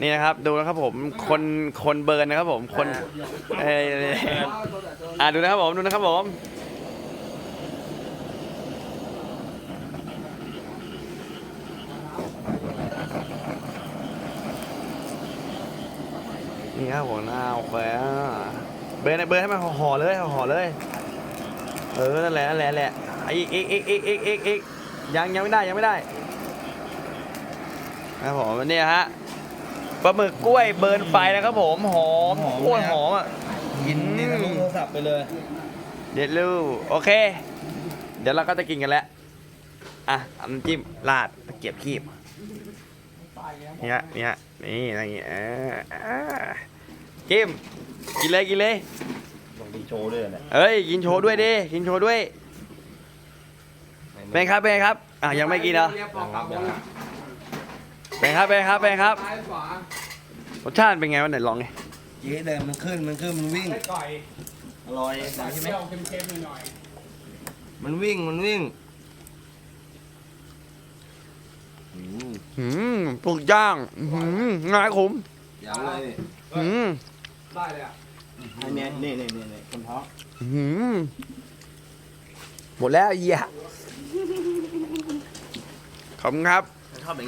นี่นะครับดูนะครับผมคนคนเบิร์นนะครับผมคนเอ้ยอ่าดูนะครับผมดูนะครับผมนี่ครับผมหน้าโอเคอะเบิร์นเบิร์นให้มันห่อๆเลยห่อๆเลย เออนั่นแหละนั่นแหละนั่นแหละอีกอีกอีกอีกอีกอีกอีกยังยังไม่ได้ยังไม่ได้ครับผมเนี่ยฮะ ปลาหมึกกล้วยเบิร์นไฟนะครับผมหอมโคตรหอมอะกินนี่ทะลุโทรศัพท์ไปเลย เด็ดลูกโอเค เดี๋ยวเราก็จะกินกันแล้ว อะเอาน้ำจิ้มราดตะเกียบคีบเนี่ยเนี่ยนี่อะไรอย่างเงี้ยอ่าอ่าจิ้มกินเลยกินเลย ลงดีโชว์ด้วยแหละเอ้ยกินโชว์ด้วยดิกินโชว์ด้วยเป็นไงครับเป็นไงครับอะยังไม่กินเหรอเป็นไงครับ เป็นไงครับเป็นไงครับซ้ายขวารสชาติเป็นไงวะไหนลองไงเย้เลยมันขึ้นมันขึ้นมันวิ่งไม่ก่อยอร่อยใส่ใช่ไหมเปรี้ยวเค็มๆหน่อยมันวิ่งมันวิ่งอืมหืมปลูกย่างหืมงายขุมยังเลยหืมๆได้เลยอะอันเนี้ยนี่นี่นี่นี่คนท้องหืมหมดแล้วเหี้ยขอบคุณครับ